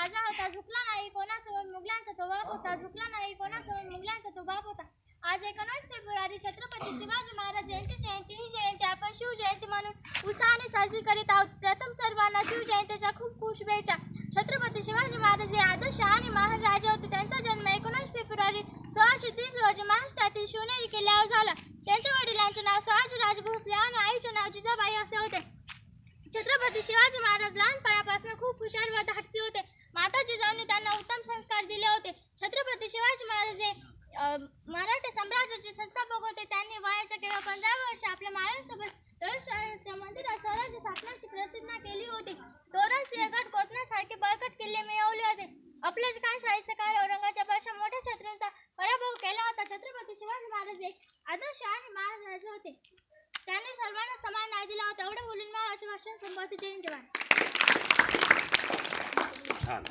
राजा होता झुकला नाही कोणासोबत मुघलांचा तो बाप होता झुकला नाही कोणासोबत मुघलांचा तो बाप होता. आज एकोणीस फेब्रुवारी छत्रपती शिवाजी महाराज यांची जयंती ही जयंती आपण शिवजयंती म्हणून उत्साहाने साजरी करीत आहोत. प्रथम सर्वांना शिवजयंतीच्या खूप खूप शुभेच्छा. छत्रपती शिवाजी महाराज हे आदर्श आणि महान राजा होते. त्यांचा जन्म एकोणीस फेब्रुवारी सोळाशे तीस रोजी महाराष्ट्रातील शिवनेरी किल्ल्यावर झाला. त्यांच्या वडिलांचे नाव शहाजीराजे भोसले आणि आईचे नाव जिजाबाई असे होते. छत्रपती शिवाजी महाराज लहानपणापासून खूप हुशार व धाडसी होते. माता जिजाऊने त्यांना उत्तम संस्कार दिले होते. छत्रपती शिवाजी महाराज हे मराठा साम्राज्याचे संस्थापक होते. त्यांनी वयाच्या केवळ पंधरा वर्ष आपल्या मायासोबत मंदिरात स्वराज्य स्थापनाची प्रतिज्ञा केली होती. तोरण सिंहगड कोतण्यासारखे बळकट किल्ले मिळवले होते. आपल्या शाहीचे काळ औरंगाच्या पाशा मोठ्या शत्रूंचा पराभव केला होता. छत्रपती शिवाजी महाराज एक आदर्श आणि महाराज होते. त्यांनी सर्वांना समान न्याय दिला होता. एवढं बोलून माझे भाषण संभाजी जय খান